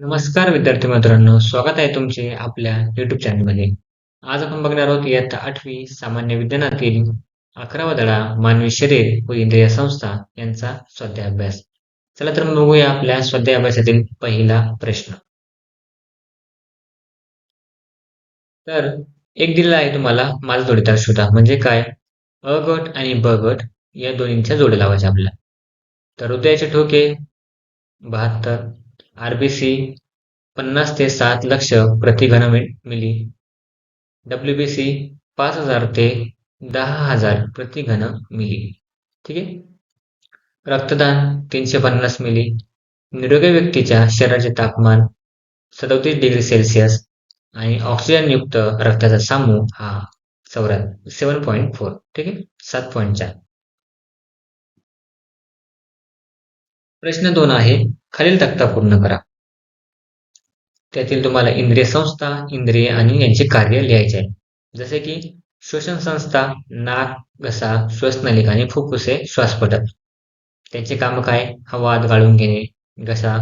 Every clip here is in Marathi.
नमस्कार विद्यार्थी मित्रांनो स्वागत आहे तुमचे आपल्या युट्यूब चॅनलमध्ये आज आपण बघणार आहोत इयत्ता आठवी सामान्य विज्ञानातील अकरावा धडा मानवी शरीर व इंद्रिय संस्था यांचा स्वाध्याय अभ्यास चला तर बघूया आपल्या स्वाध्याय अभ्यासातील पहिला प्रश्न. तर एक दिलेला आहे तुम्हाला माझा जोडीदार शोधा. म्हणजे काय? अ गट आणि ब गट या दोन्हींच्या जोड्या लावायच्या आपल्याला. तर हृदयाचे ठोके बहात्तर आरबीसी पन्नास ते सात लक्ष प्रति घन मिली. डब्ल्यूबीसी पाच हजार ते दहा हजार प्रति घन मिली. ठीक आहे? रक्तदान तीनशे पन्नास मिली. निरोगी व्यक्तीच्या शरीराचे तापमान सदोतीस डिग्री सेल्सिअस आणि ऑक्सिजनयुक्त रक्ताचा सामू हा चौऱ्या सेवन पॉईंट फोर. ठीक आहे? सात पॉईंट चार. प्रश्न दोन आहे खालील तक्ता पूर्ण करा. त्यातील तुम्हाला इंद्रिय संस्था इंद्रिय आणि यांचे कार्य लिहायचे आहे. जसे की श्वसन संस्था नाक घसा श्वसनलिका आणि फुफ्फुसे श्वासपटक. त्यांचे काम काय? हवा आत गाळून घेणे घसा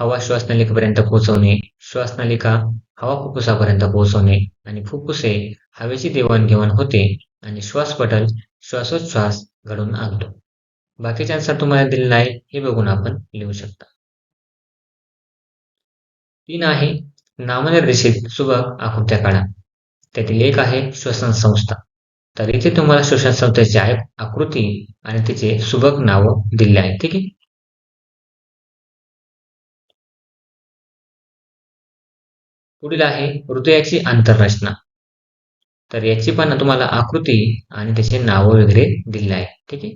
हवा श्वासनलिकेपर्यंत पोहोचवणे श्वासनलिका हवा फुफ्फुसापर्यंत पोहोचवणे आणि फुफ्फुसे हवेची देवाणघेवाण होते आणि श्वासपटल श्वासोच्छ्वास घडून आणतो बाकीचे आन्सर तुम्हाला दिलेला आहे हे बघून आपण लिहू शकता. तीन आहे नामनिर्देशित सुबक आकृत्या काढा त्यातील एक आहे श्वसन संस्था. तर इथे तुम्हाला श्वसन संस्थेची आकृती आणि तिचे सुबक नाव दिले आहे ठीक आहे? पुढील आहे हृदयाची आंतररचना तर याची पण तुम्हाला आकृती आणि त्याचे नाव वगैरे दिले आहे ठीक आहे?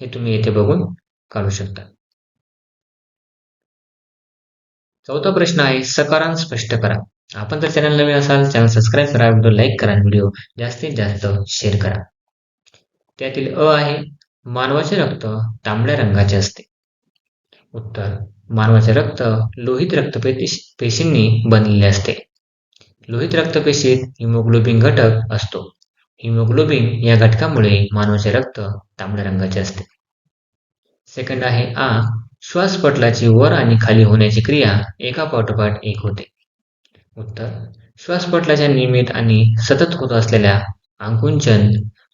हे तुम्ही येथे बघून काढू शकता. चौथा प्रश्न आहे सकारांत स्पष्ट करा. आपण जर चॅनल नवीन असाल चॅनल सबस्क्राईब करा व्हिडिओ लाईक करा व्हिडिओ जास्तीत जास्त शेअर करा. त्यातील अ आहे मानवाचे रक्त तांबड्या रंगाचे असते. उत्तर मानवाचे रक्त लोहित रक्तपेशींनी बनलेले असते. लोहित रक्तपेशीत हिमोग्लोबिन घटक असतो. हिमोग्लोबिन या घटकामुळे मानवाचे रक्त तांबड्या रंगाचे असते. सेकंड आहे आ श्वासपटलाची वर आणि खाली होण्याची क्रिया एका पाठोपाठ एक होते. उत्तर श्वासपटलाच्या नियमित आणि सतत होत असलेल्या आकुंचन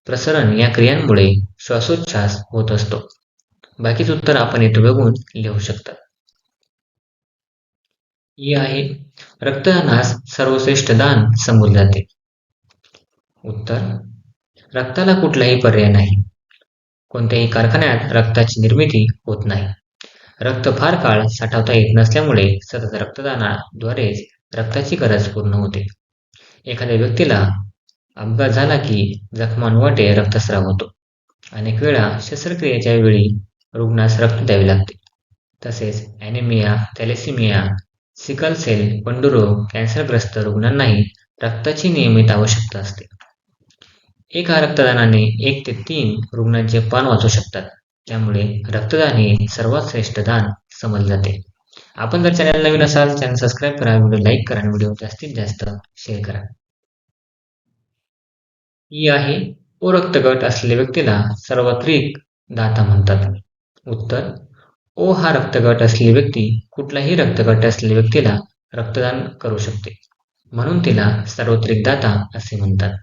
प्रसरण या क्रियांमुळे श्वासोच्छ्वास होत असतो. बाकीच उत्तर आपण येथे बघून लिहू शकता. ही आहे रक्तदानास सर्वश्रेष्ठ दान समजले जाते. उत्तर रक्ताला कुठलाही पर्याय नाही. कोणत्याही कारखान्यात रक्ताची निर्मिती होत नाही. रक्त फार काळ साठवता येत नसल्यामुळे सतत रक्तदानाद्वारेच रक्ताची गरज पूर्ण होते. एखाद्या व्यक्तीला अपघात झाला की जखमांवाटे रक्तस्राव होतो. अनेक वेळा शस्त्रक्रियेच्या वेळी रुग्णास रक्त द्यावे लागते. तसेच ॲनेमिया थॅलेसिमिया सिकल सेल पंडुरोग कॅन्सरग्रस्त रुग्णांनाही रक्ताची नियमित आवश्यकता असते. एका रक्तदानाने एक ते तीन रुग्णांचे पान वाचू शकतात. त्यामुळे रक्तदान हे सर्वात श्रेष्ठ दान समजले जाते. आपण जर चॅनल नवीन असाल चॅनल सबस्क्राईब करा व्हिडिओ लाईक करा आणि व्हिडिओ जास्तीत जास्त शेअर करा. ही आहे ओ रक्तगट असलेल्या व्यक्तीला सार्वत्रिक दाता म्हणतात. उत्तर ओ हा रक्तगट असलेली व्यक्ती कुठलाही रक्तगट असलेल्या व्यक्तीला रक्तदान करू शकते. म्हणून तिला सार्वत्रिक दाता असे म्हणतात.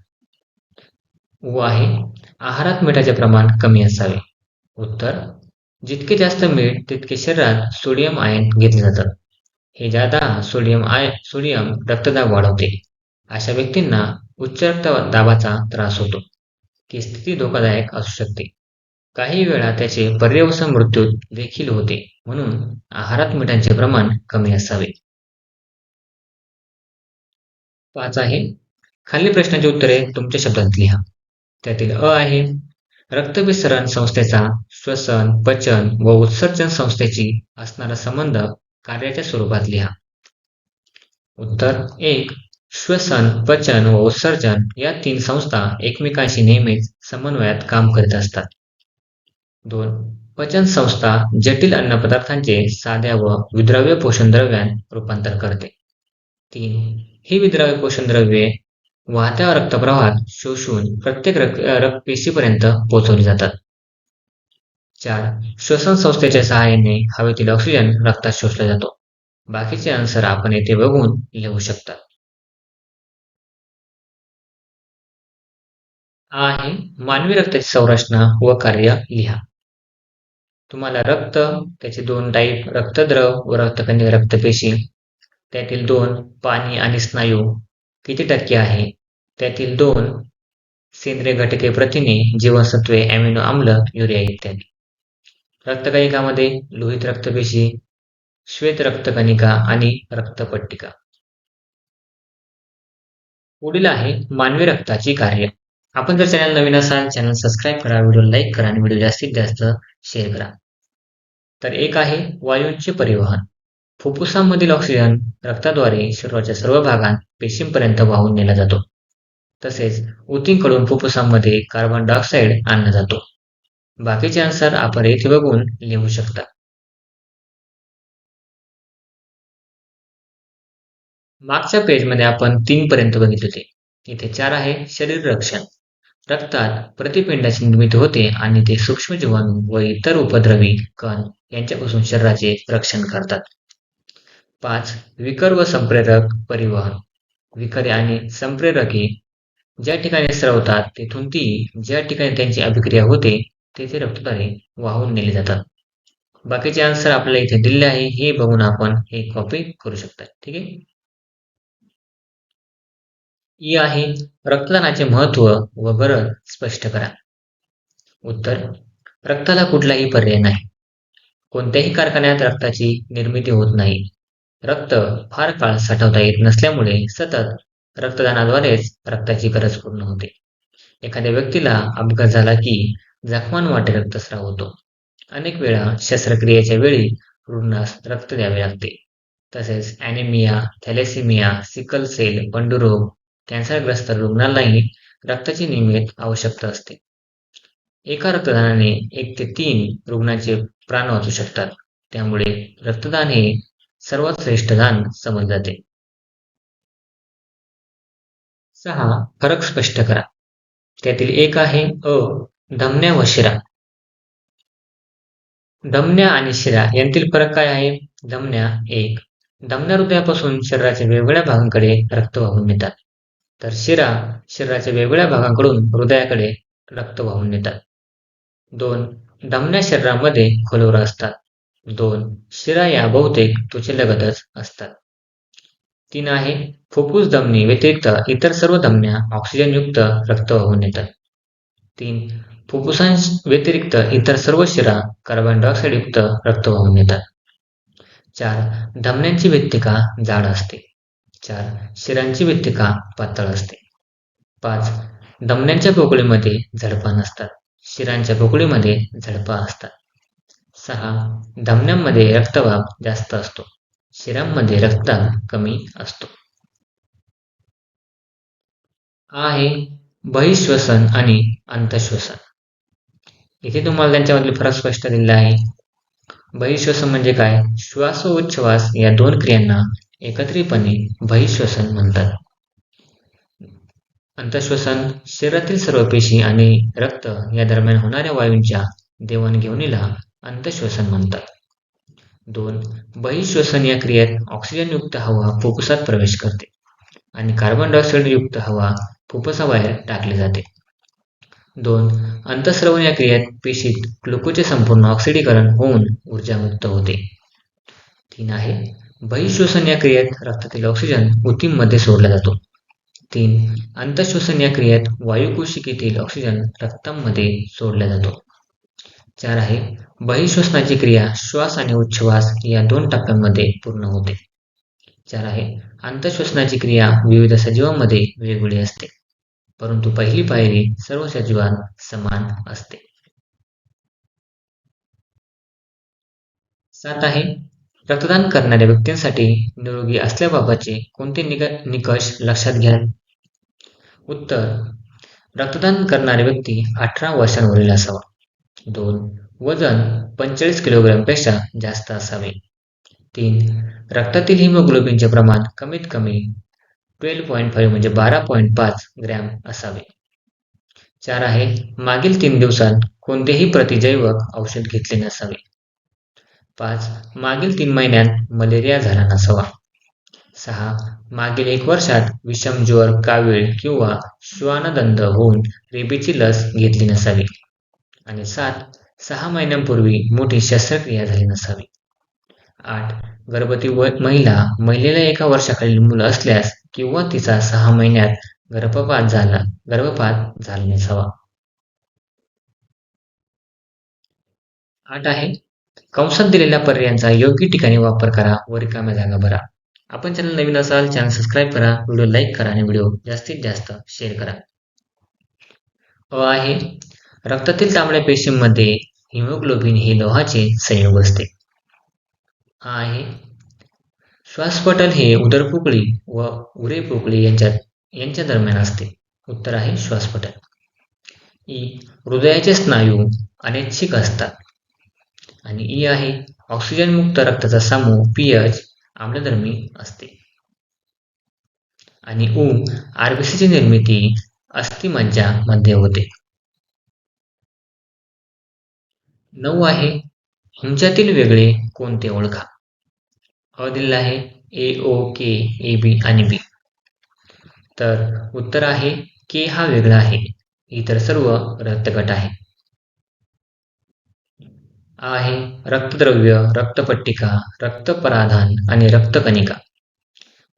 व आहे आहारात मिठाचे प्रमाण कमी असावे. उत्तर जितके जास्त मीठ तितके शरीरात सोडियम आयन घेतले जातात. हे जादा सोडियम आय सोडियम रक्तदाब वाढवते. अशा व्यक्तींना उच्च रक्तदाबाचा त्रास होतो ती स्थिती धोकादायक असू शकते. काही वेळा त्याचे पर्यवसन मृत्यू देखील होते म्हणून आहारात मिठांचे प्रमाण कमी असावे. पाच आहे खालील प्रश्नाची उत्तरे तुमच्या शब्दात लिहा. त्यातील अ आहे. रक्तभिसरण संस्थेचा श्वसन पचन व उत्सर्जन संस्थेची असणारा संबंध कार्याच्या स्वरूपात लिहा. उत्तर एक. श्वसन पचन व उत्सर्जन या तीन संस्था एकमेकांशी नेहमीच समन्वयात काम करीत असतात. दोन. पचन संस्था जटिल अन्नपदार्थांचे साध्या व विद्रव्य पोषण द्रव्यात रूपांतर करते. तीन. ही विद्रव्य पोषण द्रव्ये वाहत्या रक्तप्रवाहात शोषून प्रत्येक रक्त रक्तपेशीपर्यंत पोहोचवली जातात. चार श्वसन संस्थेच्या सहाय्याने हवेतील ऑक्सिजन रक्तात शोषला जातो. बाकीचे आन्सर आपण येथे बघून लिहू शकता. आहे मानवी रक्ताची संरचना व कार्य लिहा. तुम्हाला रक्त त्याचे दोन टाईप रक्तद्रव व रक्तकणी रक्तपेशी त्यातील दोन पाणी आणि स्नायू किती टक्के आहे? त्यातील दोन सेंद्रिय घटके प्रथिने जीवनसत्वे अॅमिनो आम्ल युरिया इत्यादी. रक्तकणिकामध्ये लोहित रक्तपेशी श्वेत रक्तकणिका आणि रक्तपट्टिका. पुढील आहे मानवी रक्ताची कार्य. आपण जर चॅनल नवीन असाल चॅनल सबस्क्राईब करा व्हिडिओ लाईक करा आणि व्हिडिओ जास्तीत जास्त शेअर करा. तर एक आहे वायूंचे परिवहन. फुफ्फुसांमधील ऑक्सिजन रक्ताद्वारे शरीराच्या सर्व भागात पेशींपर्यंत वाहून नेला जातो. तसेच उतींकडून फुफ्फुसांमध्ये कार्बन डायऑक्साईड आणला जातो. बाकीचे आन्सर आपण येथे बघून लिहू शकता. मागच्या पेजमध्ये आपण तीन पर्यंत बघितले होते. इथे चार आहे शरीर रक्षण. रक्तात प्रतिपिंडाची निर्मिती होते आणि ते सूक्ष्म जीवाणू व इतर उपद्रवी कण यांच्यापासून शरीराचे रक्षण करतात. पाच विकर व संप्रेरक परिवहन. विकरे आणि संप्रेरके ज्या ठिकाणी स्रवतात तेथून ती ज्या ठिकाणी त्यांची अभिक्रिया होते तेथे रक्तदाने वाहून नेले जातात. बाकीचे आन्सर आपल्याला इथे दिले आहे हे बघून आपण हे कॉपी करू शकता. ठीक आहे? ई आहे रक्तदानाचे महत्त्व व गरज स्पष्ट करा. उत्तर रक्ताला कुठलाही पर्याय नाही. कोणत्याही कारखान्यात रक्ताची निर्मिती होत नाही. रक्त फार काळ साठवता येत नसल्यामुळे सतत रक्तदानाद्वारेच रक्ताची गरज पूर्ण होते. एखाद्या व्यक्तीला अपघात झाला की जखमांवाटे रक्तस्राव होतो. अनेक वेळा शस्त्रक्रियेच्या वेळी रुग्णास रक्त द्यावे लागते. तसेच अॅनेमिया थॅलेसिमिया सिकल सेल पंडुरोग कॅन्सरग्रस्त रुग्णांनाही रक्ताची नियमित आवश्यकता असते. एका रक्तदानाने एक ते तीन रुग्णांचे प्राण वाचू शकतात. त्यामुळे रक्तदान हे सर्वात श्रेष्ठ दान समजले जाते. सहा फरक स्पष्ट करा. त्यातील एक आहे अ धमन्या व शिरा. धमन्या आणि शिरा यांतील फरक काय आहे? धमन्या एक. धमन्या हृदयापासून शरीराच्या वेगवेगळ्या भागांकडे रक्त वाहून नेतात. तर शिरा शरीराच्या वेगवेगळ्या भागांकडून हृदयाकडे रक्त वाहून नेतात. दोन धमन्या शरीरामध्ये खोलवर असतात. दोन. शिरा या बहुतेक त्वचेलगतच असतात. तीन आहे फुफ्फुस धमनी व्यतिरिक्त इतर सर्व धमन्या ऑक्सिजनयुक्त रक्त वाहून येतात. तीन. फुफ्फुसां व्यतिरिक्त इतर सर्व शिरा कार्बन डायऑक्साईड युक्त रक्त वाहून नेतात चार. धमन्यांची व्यक्तिका जाड असते. चार. शिरांची व्यक्तिका पातळ असते. पाच. धमन्यांच्या पोकळीमध्ये झडपा नसतात. शिरांच्या पोकळीमध्ये झडपा असतात. सहा. धमन्यांमध्ये रक्तवाब जास्त असतो. शिरांमध्ये रक्तदाब कमी असतो. आहे बहिश्वसन आणि अंतश्वसन इथे तुम्हाला त्यांच्यामधले फरक स्पष्ट दिलेला आहे. बहिश्वसन म्हणजे काय? श्वास उच्छ्वास या दोन क्रियांना एकत्रितपणे बहिश्वसन म्हणतात. अंतश्वसन शरीरातील सर्व पेशी आणि रक्त या दरम्यान होणाऱ्या वायूंच्या देवाणघेवणीला अंतश्वसन म्हणतात. दोन बहिश्वसन या क्रियेत ऑक्सिजनयुक्त हवा फुफ्फुसात प्रवेश करते आणि कार्बन डायऑक्साईड युक्त हवा फुफ्फुसाबाहेर टाकली जाते. दोन अंतस्रवण या क्रियेत पेशीत ग्लुकोजचे संपूर्ण ऑक्सिडीकरण होऊन ऊर्जा मुक्त होते. तीन आहे बहिश्वसन या क्रियेत रक्तातील ऑक्सिजन ऊतींमध्ये सोडला जातो. तीन अंतश्वसन या क्रियेत वायुकोशिकेतील ऑक्सिजन रक्तामध्ये सोडला जातो. चार आहे. बहिश्वसनाची क्रिया श्वास आणि उच्छ्वास या दोन टप्प्यांमध्ये पूर्ण होते. चार आहे. अंतश्वसनाची क्रिया विविध सजीवांमध्ये वेगवेगळी असते. परंतु पहिली पायरी सर्व सजीवांत समान असते. सात आहे. रक्तदान करणाऱ्या व्यक्तींसाठी निरोगी असल्याबाबतचे कोणते निकष लक्षात घ्या. उत्तर रक्तदान करणारी व्यक्ती अठरा वर्षांवरील असावा. दोन. वजन पंचेचाळीस किलोग्रॅमपेक्षा जास्त असावे. तीन. रक्तातील हिमोग्लोबिनचे प्रमाण कमीत कमी ट्वेल्व पॉईंट फाईव्ह म्हणजे बारा पॉईंट पाच ग्रॅम असावे. चार आहे मागील तीन दिवसात कोणतेही प्रतिजैवक औषध घेतले नसावे. पाच. मागील तीन महिन्यात मलेरिया झाला नसावा. सहा. मागील एक वर्षात विषम ज्वर कावीळ किंवा श्वानदंत होऊन रेबीची लस घेतली नसावी. आणि सात सहा महिन्यांपूर्वी मोठी शस्त्रक्रिया झाली नसावी. आठ गर्भवती व महिला महिलेला एका वर्षाखालील मुलं असल्यास किंवा तिचा सहा महिन्यात गर्भपात झाला गर्भपात झाला नसावा. आठ आहे कंसात दिलेल्या पर्यायांचा योग्य ठिकाणी वापर करा व रिकाम्या जागा भरा. आपण चॅनल नवीन असाल चॅनल सबस्क्राईब करा व्हिडिओ लाईक करा आणि व्हिडिओ जास्तीत जास्त शेअर करा. अ आहे रक्तातील तांबड्या पेशींमध्ये हिमोग्लोबिन हे लोहाचे संयोग असते. हा आहे. श्वासपटल हे उदरपोकळी व उरेपोकळी यांच्यात यांच्या दरम्यान असते. उत्तर आहे श्वासपटल. ई. हृदयाचे स्नायू अनैच्छिक असतात. आणि ई आहे ऑक्सिजनमुक्त रक्ताचा समूह पीएच आम्लधर्मी असते. आणि ऊ आरबीसीची निर्मिती अस्थिमज्जामध्ये होते. नऊ आहे. हिंच्यातील वेगळे कोणते ओळखा? अ दिलेला आहे ए ओ के ए बी आणि बी. तर उत्तर आहे के हा वेगळा आहे. इतर सर्व रक्तगट आहे. आ आहे रक्तद्रव्य रक्तपट्टिका रक्तपराधान आणि रक्तकणिका.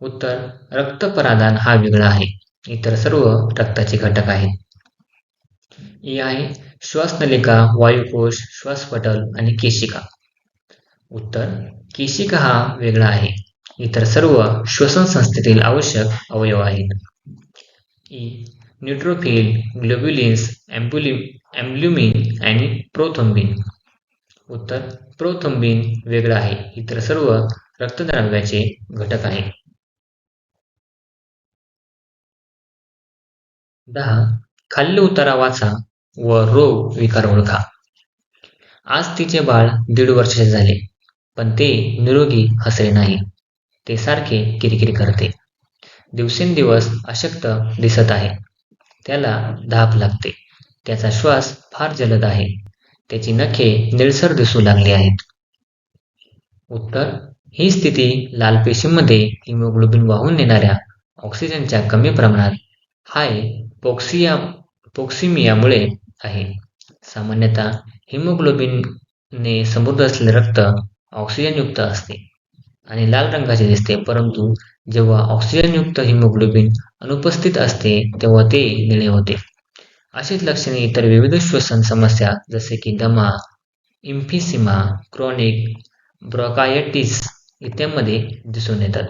उत्तर रक्तपराधान हा वेगळा आहे. इतर सर्व रक्ताचे घटक आहेत. ई आहे श्वासनलिका वायुकोश श्वासपटल आणि केशिका. उत्तर केशिका हा वेगळा आहे. इतर सर्व श्वसन संस्थेतील आवश्यक अवयव आहेत. ई न्यूट्रोफिल ग्लोब्युलिन्स ॲम्ब्युलि ॲम्ब्ल्युमिन आणि प्रोथोम्बिन उत्तर प्रोथोम्बिन वेगळं आहे. इतर सर्व रक्तद्रव्याचे घटक आहेत दहा. खाल्ले उतारा वाचा. व रोग विकार ओळखा. आज तिचे बाळ दीड वर्षाचे झाले पण ते निरोगी हसरे नाही. ते सारखे किरकिर करते. दिवसेंदिवस अशक्त दिसत आहे. त्याला धाप लागते. त्याचा श्वास फार जलद आहे. त्याची नखे निळसर दिसू लागली आहेत. उत्तर ही स्थिती लाल पेशींमध्ये हिमोग्लोबिन वाहून नेणाऱ्या ऑक्सिजनच्या कमी प्रमाणात हाय पोक्सिया पोक्सिमियामुळे आहे. सामान्यतः हिमोग्लोबिनने समृद्ध असलेले रक्त ऑक्सिजनयुक्त असते आणि लाल रंगाचे दिसते परंतु जेव्हा ऑक्सिजनयुक्त हिमोग्लोबिन अनुपस्थित असते तेव्हा ते निळे होते. अशीच लक्षणे इतर विविध श्वसन समस्या जसे की दमा इम्फिसिमा क्रॉनिक ब्रोकायटिस इत्यामध्ये दिसून येतात.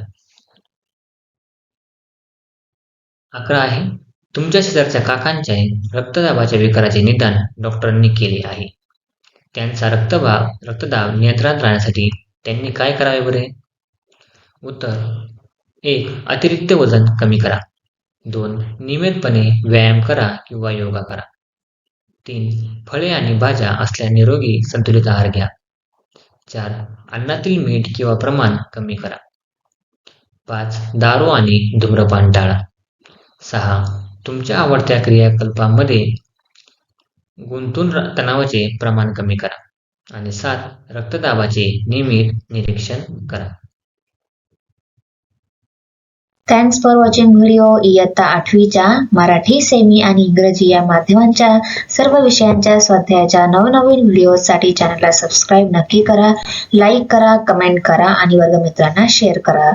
अकरा आहे. तुमच्या शेजारच्या काकांच्या रक्तदाबाच्या विकाराचे निदान डॉक्टरांनी केले आहे. त्यांचा रक्तदाब रक्तदाब नियंत्रणात राहण्यासाठी त्यांनी काय करावे बरे? उत्तर एक अतिरिक्त वजन कमी करा. दोन नियमितपणे व्यायाम करा किंवा योगा करा. तीन फळे आणि भाज्या असल्या निरोगी संतुलित आहार घ्या. चार अन्नातील मीठ किंवा प्रमाण कमी करा. पाच दारू आणि धूम्रपान टाळा. सहा तुमच्या आवडत्या क्रियाकल्पामध्ये गुंतून तणावाचे प्रमाण कमी करा आणि सात रक्तदाबाचे नियमित निरीक्षण करा. थँक्स फॉर वॉचिंग व्हिडिओ इयत्ता आठवीच्या मराठी सेमी आणि इंग्रजी या माध्यमांच्या सर्व विषयांच्या स्वाध्यायाच्या नवनवीन व्हिडिओसाठी चॅनलला सबस्क्राईब नक्की करा. लाईक करा कमेंट करा आणि वर्गमित्रांना शेअर करा.